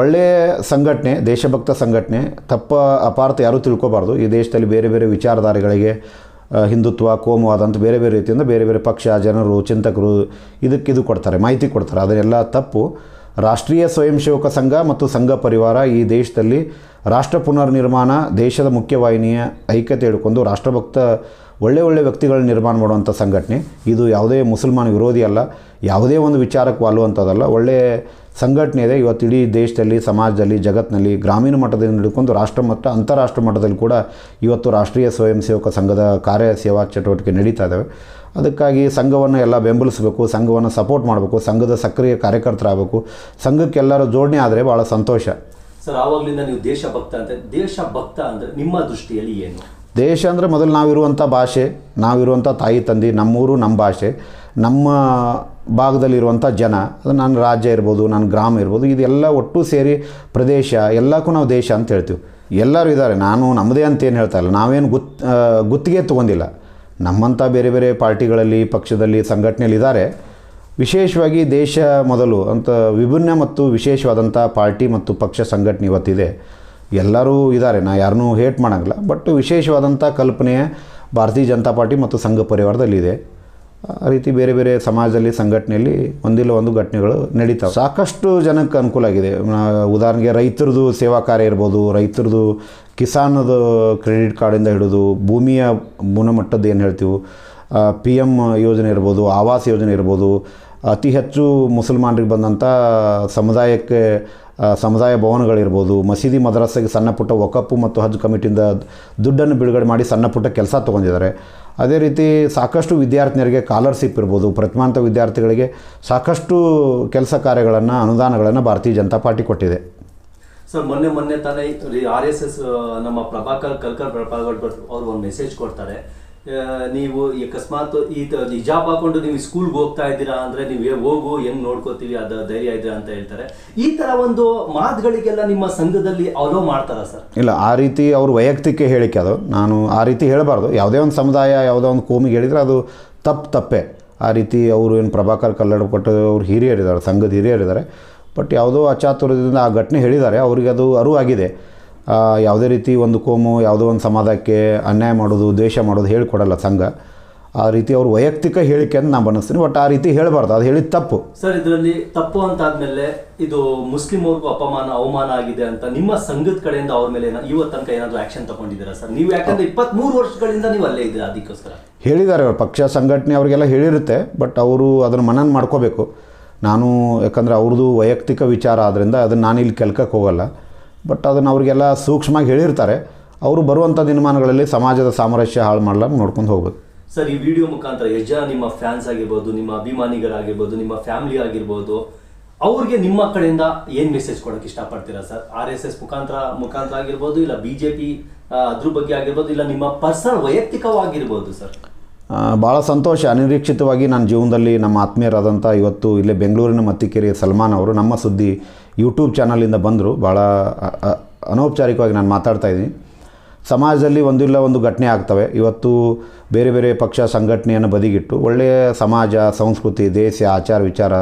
ಒಳ್ಳೆಯ ಸಂಘಟನೆ, ದೇಶಭಕ್ತ ಸಂಘಟನೆ, ತಪ್ಪ, ಅಪಾರ್ಥ ಯಾರೂ ತಿಳ್ಕೋಬಾರ್ದು. ಈ ದೇಶದಲ್ಲಿ ಬೇರೆ ಬೇರೆ ವಿಚಾರಧಾರೆಗಳಿಗೆ ಹಿಂದುತ್ವ, ಕೋಮುವಾದ ಅಂತ ಬೇರೆ ಬೇರೆ ರೀತಿಯಿಂದ ಬೇರೆ ಬೇರೆ ಪಕ್ಷ, ಜನರು, ಚಿಂತಕರು ಇದಕ್ಕೆ ಇದು ಕೊಡ್ತಾರೆ, ಮಾಹಿತಿ ಕೊಡ್ತಾರೆ. ಅದನ್ನೆಲ್ಲ ತಪ್ಪು. ರಾಷ್ಟ್ರೀಯ ಸ್ವಯಂ ಸೇವಕ ಸಂಘ ಮತ್ತು ಸಂಘ ಪರಿವಾರ ಈ ದೇಶದಲ್ಲಿ ರಾಷ್ಟ್ರ ಪುನರ್ನಿರ್ಮಾಣ, ದೇಶದ ಮುಖ್ಯವಾಹಿನಿಯ ಐಕ್ಯತೆ ಹಿಡ್ಕೊಂಡು ರಾಷ್ಟ್ರಭಕ್ತ ಒಳ್ಳೆ ಒಳ್ಳೆ ವ್ಯಕ್ತಿಗಳ ನಿರ್ಮಾಣ ಮಾಡುವಂಥ ಸಂಘಟನೆ. ಇದು ಯಾವುದೇ ಮುಸಲ್ಮಾನ ವಿರೋಧಿ ಅಲ್ಲ, ಯಾವುದೇ ಒಂದು ವಿಚಾರಕ್ಕೆ ವಾಲುವಂಥದ್ದಲ್ಲ ಒಳ್ಳೆಯ ಸಂಘಟನೆ ಇದೆ. ಇವತ್ತು ಇಡೀ ದೇಶದಲ್ಲಿ, ಸಮಾಜದಲ್ಲಿ, ಜಗತ್ತಿನಲ್ಲಿ ಗ್ರಾಮೀಣ ಮಟ್ಟದಲ್ಲಿ ಹಿಡ್ಕೊಂಡು ರಾಷ್ಟ್ರ ಮಟ್ಟ, ಅಂತಾರಾಷ್ಟ್ರ ಮಟ್ಟದಲ್ಲಿ ಕೂಡ ಇವತ್ತು ರಾಷ್ಟ್ರೀಯ ಸ್ವಯಂ ಸೇವಕ ಸಂಘದ ಕಾರ್ಯ ಸೇವಾ ಚಟುವಟಿಕೆ ನಡೀತಾ ಇದ್ದಾವೆ ಅದಕ್ಕಾಗಿ ಸಂಘವನ್ನು ಎಲ್ಲ ಬೆಂಬಲಿಸಬೇಕು ಸಂಘವನ್ನು ಸಪೋರ್ಟ್ ಮಾಡಬೇಕು ಸಂಘದ ಸಕ್ರಿಯ ಕಾರ್ಯಕರ್ತರಾಗಬೇಕು. ಸಂಘಕ್ಕೆ ಎಲ್ಲರೂ ಜೋಡಣೆ ಆದರೆ ಭಾಳ ಸಂತೋಷ. ಸರ್ ಆವಾಗಲಿಂದ ನೀವು ದೇಶಭಕ್ತ ಅಂತ ದೇಶಭಕ್ತ ಅಂದರೆ ನಿಮ್ಮ ದೃಷ್ಟಿಯಲ್ಲಿ ಏನು? ದೇಶ ಅಂದರೆ ಮೊದಲು ನಾವಿರುವಂಥ ಭಾಷೆ ನಾವಿರುವಂಥ ತಾಯಿ ತಂದೆ ನಮ್ಮೂರು ನಮ್ಮ ಭಾಷೆ. ನಮ್ಮ ಭಾಗದಲ್ಲಿರುವಂಥ ಜನ ಅದು ನನ್ನ ರಾಜ್ಯ ಇರ್ಬೋದು ನನ್ನ ಗ್ರಾಮ ಇರ್ಬೋದು ಇದೆಲ್ಲ ಒಟ್ಟು ಸೇರಿ ಪ್ರದೇಶ ಎಲ್ಲಕ್ಕೂ ನಾವು ದೇಶ ಅಂತ ಹೇಳ್ತೀವಿ. ಎಲ್ಲರೂ ಇದ್ದಾರೆ ನಾನು ನಮ್ಮದೇ ಅಂತ ಏನು ಹೇಳ್ತಾ ಇಲ್ಲ. ನಾವೇನು ಗುತ್ ಗುತ್ತಿಗೆ ತೊಗೊಂಡಿಲ್ಲ. ನಮ್ಮಂಥ ಬೇರೆ ಬೇರೆ ಪಾರ್ಟಿಗಳಲ್ಲಿ, ಪಕ್ಷದಲ್ಲಿ ಸಂಘಟನೆಯಲ್ಲಿ ಇದ್ದಾರೆ ವಿಶೇಷವಾಗಿ ದೇಶ ಮೊದಲು ಅಂತ, ವಿಭಿನ್ನ ಮತ್ತು ವಿಶೇಷವಾದಂಥ ಪಾರ್ಟಿ ಮತ್ತು ಪಕ್ಷ ಸಂಘಟನೆ ಇವತ್ತಿದೆ. ಎಲ್ಲರೂ ಇದ್ದಾರೆ. ನಾ ಯಾರನ್ನೂ ಹೇಟ್ ಮಾಡೋಂಗಿಲ್ಲ. ಬಟ್ ವಿಶೇಷವಾದಂಥ ಕಲ್ಪನೆ ಭಾರತೀಯ ಜನತಾ ಪಾರ್ಟಿ ಮತ್ತು ಸಂಘ ಪರಿವಾರದಲ್ಲಿದೆ. ಆ ರೀತಿ ಬೇರೆ ಬೇರೆ ಸಮಾಜದಲ್ಲಿ, ಸಂಘಟನೆಯಲ್ಲಿ ಒಂದಿಲ್ಲ ಒಂದು ಘಟನೆಗಳು ನಡೀತಾವೆ. ಸಾಕಷ್ಟು ಜನಕ್ಕೆ ಅನುಕೂಲ ಆಗಿದೆ. ಉದಾಹರಣೆಗೆ ರೈತರದು ಸೇವಾ ಕಾರ್ಯ ಇರ್ಬೋದು, ರೈತರದು ಕಿಸಾನದು ಕ್ರೆಡಿಟ್ ಕಾರ್ಡಿಂದ ಹಿಡಿದು ಭೂಮಿಯ ಗುಣಮಟ್ಟದ್ದು ಏನು ಹೇಳ್ತೀವಿ ಪಿ ಎಂ ಯೋಜನೆ ಇರ್ಬೋದು, ಆವಾಸ್ ಯೋಜನೆ ಇರ್ಬೋದು, ಅತಿ ಹೆಚ್ಚು ಮುಸಲ್ಮಾನರಿಗೆ ಬಂದಂಥ ಸಮುದಾಯಕ್ಕೆ ಸಮುದಾಯ ಭವನಗಳಿರ್ಬೋದು, ಮಸೀದಿ ಮದ್ರಾಸಿಗೆ ಸಣ್ಣ ಪುಟ್ಟ ಒಕಪ್ಪು ಮತ್ತು ಹಜ್ ಕಮಿಟಿಯಿಂದ ದುಡ್ಡನ್ನು ಬಿಡುಗಡೆ ಮಾಡಿ ಸಣ್ಣ ಪುಟ್ಟ ಕೆಲಸ ತೊಗೊಂಡಿದ್ದಾರೆ. ಅದೇ ರೀತಿ ಸಾಕಷ್ಟು ವಿದ್ಯಾರ್ಥಿನಿಯರಿಗೆ ಕಾಲರ್ಶಿಪ್ ಇರ್ಬೋದು ಪ್ರತಿಮಾಂತ ವಿದ್ಯಾರ್ಥಿಗಳಿಗೆ ಸಾಕಷ್ಟು ಕೆಲಸ ಕಾರ್ಯಗಳನ್ನು, ಅನುದಾನಗಳನ್ನು ಭಾರತೀಯ ಜನತಾ ಪಾರ್ಟಿ ಕೊಟ್ಟಿದೆ. ಸರ್, ಮೊನ್ನೆ ಮೊನ್ನೆ ತಾನೇ ಆರ್ ಎಸ್ ಎಸ್ ನಮ್ಮ ಪ್ರಭಾಕರ್ ಕಲ್ಕರ್ ಪ್ರಭಾಕರ್ ಅವರು ಒಂದು ಮೆಸೇಜ್ ಕೊಡ್ತಾರೆ. ನೀವು ಅಕಸ್ಮಾತ್ ಈ ಹಿಜಾಬ್ ಹಾಕೊಂಡು ನೀವು ಸ್ಕೂಲ್ಗೆ ಹೋಗ್ತಾ ಇದ್ದೀರಾ ಅಂದ್ರೆ ನೀವು ಹೋಗು, ಹೆಂಗ್ ನೋಡ್ಕೋತೀವಿ, ಅದ ಧೈರ್ಯ ಇದೆ ಅಂತ ಹೇಳ್ತಾರೆ. ಈ ತರ ಒಂದು ಮಾತುಗಳಿಗೆಲ್ಲ ನಿಮ್ಮ ಸಂಘದಲ್ಲಿ ಅಲೋ ಮಾಡ್ತಾರ ಸರ್? ಇಲ್ಲ, ಆ ರೀತಿ ಅವ್ರ ವೈಯಕ್ತಿಕ ಹೇಳಿಕೆ ಅದು. ನಾನು ಆ ರೀತಿ ಹೇಳಬಾರ್ದು. ಯಾವುದೇ ಒಂದು ಸಮುದಾಯ, ಯಾವುದೋ ಒಂದು ಕೋಮಿಗೆ ಹೇಳಿದ್ರೆ ಅದು ತಪ್ಪು ತಪ್ಪೆ. ಆ ರೀತಿ ಅವರು ಏನು ಪ್ರಭಾಕರ್ ಕಲ್ಲಡ ಕೊಟ್ಟು ಅವ್ರು ಹಿರಿಯರಿದ್ದಾರೆ, ಸಂಘದ ಹಿರಿಯರಿದ್ದಾರೆ. ಬಟ್ ಯಾವುದೋ ಅಚಾತುರ್ಯದಿಂದ ಆ ಘಟನೆ ಹೇಳಿದ್ದಾರೆ. ಅವರಿಗೆ ಅದು ಅರಿವಾಗಿದೆ. ಯಾವುದೇ ರೀತಿ ಒಂದು ಕೋಮು ಯಾವುದೋ ಒಂದು ಸಮಾಜಕ್ಕೆ ಅನ್ಯಾಯ ಮಾಡೋದು ದ್ವೇಷ ಮಾಡೋದು ಹೇಳಿಕೊಡಲ್ಲ ಸಂಘ. ಆ ರೀತಿ ಅವ್ರ ವೈಯಕ್ತಿಕ ಹೇಳಿಕೆ ಅಂತ ನಾನು ಬನ್ನಿಸ್ತೀನಿ ಬಟ್ ಆ ರೀತಿ ಹೇಳಬಾರ್ದು. ಅದು ಹೇಳಿದ ತಪ್ಪು. ಸರ್ ಇದರಲ್ಲಿ ತಪ್ಪು ಅಂತ ಆದಮೇಲೆ ಇದು ಮುಸ್ಲಿಂ ಅವ್ರಿಗೂ ಅಪಮಾನ ಅವಮಾನ ಆಗಿದೆ ಅಂತ ನಿಮ್ಮ ಸಂಘದ ಕಡೆಯಿಂದ ಅವ್ರ ಮೇಲೆ ಇವತ್ತು ತನಕ ಏನಾದ್ರು ಆಕ್ಷನ್ ತಗೊಂಡಿದ್ದೀರಾ ಸರ್? ನೀವು ಯಾಕಂದ್ರೆ ಇಪ್ಪತ್ತ್ ಮೂರು ವರ್ಷಗಳಿಂದ ನೀವು ಅಲ್ಲೇ ಇದ್ದೀರಾ ಅದಕ್ಕೋಸ್ಕರ? ಹೇಳಿದ್ದಾರೆ ಅವ್ರ. ಪಕ್ಷ ಸಂಘಟನೆ ಅವರಿಗೆಲ್ಲ ಹೇಳಿರುತ್ತೆ ಬಟ್ ಅವರು ಅದನ್ನು ಮನನ ಮಾಡ್ಕೋಬೇಕು. ನಾನು ಯಾಕಂದರೆ ಅವ್ರದ್ದು ವೈಯಕ್ತಿಕ ವಿಚಾರ ಆದ್ದರಿಂದ ಅದನ್ನು ನಾನು ಇಲ್ಲಿ ಕೆಲ್ಕಕ್ಕೆ ಹೋಗಲ್ಲ. ಬಟ್ ಅದನ್ನು ಅವರಿಗೆಲ್ಲ ಸೂಕ್ಷ್ಮವಾಗಿ ಹೇಳಿರ್ತಾರೆ. ಅವರು ಬರುವಂಥ ದಿನಮಾನಗಳಲ್ಲಿ ಸಮಾಜದ ಸಾಮರಸ್ಯ ಹಾಳು ಮಾಡ್ಲಾರ್ದು ನೋಡ್ಕೊಂಡು ಹೋಗ್ಬೇಕು. ಸರ್ ಈ ವಿಡಿಯೋ ಮುಖಾಂತರ ಎಷ್ಟು ಜನ ನಿಮ್ಮ ಫ್ಯಾನ್ಸ್ ಆಗಿರ್ಬೋದು ನಿಮ್ಮ ಅಭಿಮಾನಿಗಳಾಗಿರ್ಬೋದು ನಿಮ್ಮ ಫ್ಯಾಮಿಲಿ ಆಗಿರ್ಬೋದು ಅವ್ರಿಗೆ ನಿಮ್ಮ ಕಡೆಯಿಂದ ಏನು ಮೆಸೇಜ್ ಕೊಡೋಕೆ ಇಷ್ಟಪಡ್ತೀರಾ ಸರ್? ಆರ್ ಎಸ್ ಎಸ್ ಮುಖಾಂತರ ಮುಖಾಂತರ ಆಗಿರ್ಬೋದು ಇಲ್ಲ ಬಿ ಜೆ ಪಿ ಅದ್ರ ಬಗ್ಗೆ ಆಗಿರ್ಬೋದು ಇಲ್ಲ ನಿಮ್ಮ ಪರ್ಸನಲ್ ವೈಯಕ್ತಿಕವಾಗಿರ್ಬೋದು ಸರ್? ಭಾಳ ಸಂತೋಷ. ಅನಿರೀಕ್ಷಿತವಾಗಿ ನನ್ನ ಜೀವನದಲ್ಲಿ ನಮ್ಮ ಆತ್ಮೀಯರಾದಂಥ ಇವತ್ತು ಇಲ್ಲೇ ಬೆಂಗಳೂರಿನ ಮತ್ತಿಕೆರೆ ಸಲ್ಮಾನ್ ಅವರು ನಮ್ಮ ಸುದ್ದಿ ಯೂಟ್ಯೂಬ್ ಚಾನಲಿಂದ ಬಂದರು. ಭಾಳ ಅನೌಪಚಾರಿಕವಾಗಿ ನಾನು ಮಾತಾಡ್ತಾ ಇದ್ದೀನಿ. ಸಮಾಜದಲ್ಲಿ ಒಂದಿಲ್ಲ ಒಂದು ಘಟನೆ ಆಗ್ತವೆ. ಇವತ್ತು ಬೇರೆ ಬೇರೆ ಪಕ್ಷ ಸಂಘಟನೆಯನ್ನು ಬದಿಗಿಟ್ಟು ಒಳ್ಳೆಯ ಸಮಾಜ, ಸಂಸ್ಕೃತಿ, ದೇಶ, ಆಚಾರ ವಿಚಾರ,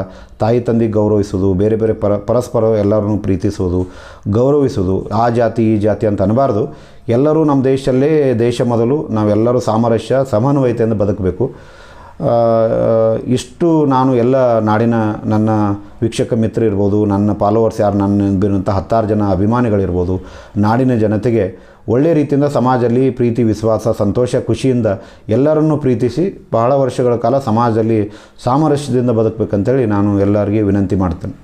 ತಾಯಿ ತಂದೆಗೆ ಗೌರವಿಸೋದು ಬೇರೆ ಬೇರೆ ಪರ, ಪರಸ್ಪರ ಎಲ್ಲರನ್ನೂ ಪ್ರೀತಿಸೋದು ಗೌರವಿಸೋದು ಆ ಜಾತಿ, ಈ ಜಾತಿ ಅಂತ ಅನ್ನಬಾರ್ದು ಎಲ್ಲರೂ ನಮ್ಮ ದೇಶದಲ್ಲೇ ದೇಶ ಮೊದಲು. ನಾವೆಲ್ಲರೂ ಸಾಮರಸ್ಯ, ಸಮನ್ವಯತೆಯಿಂದ ಬದುಕಬೇಕು. ಇಷ್ಟು ನಾನು ಎಲ್ಲ ನಾಡಿನ ನನ್ನ ವೀಕ್ಷಕ ಮಿತ್ರ ಇರ್ಬೋದು, ನನ್ನ ಫಾಲೋವರ್ಸ್ ಯಾರು ನನ್ನ ಬಿರುವಂಥ ಹತ್ತಾರು ಜನ ಅಭಿಮಾನಿಗಳಿರ್ಬೋದು, ನಾಡಿನ ಜನತೆಗೆ ಒಳ್ಳೆಯ ರೀತಿಯಿಂದ ಸಮಾಜದಲ್ಲಿ ಪ್ರೀತಿ, ವಿಶ್ವಾಸ, ಸಂತೋಷ, ಖುಷಿಯಿಂದ ಎಲ್ಲರನ್ನೂ ಪ್ರೀತಿಸಿ ಬಹಳ ವರ್ಷಗಳ ಕಾಲ ಸಮಾಜದಲ್ಲಿ ಸಾಮರಸ್ಯದಿಂದ ಬದುಕಬೇಕಂತೇಳಿ ನಾನು ಎಲ್ಲರಿಗೆ ವಿನಂತಿ ಮಾಡ್ತೇನೆ.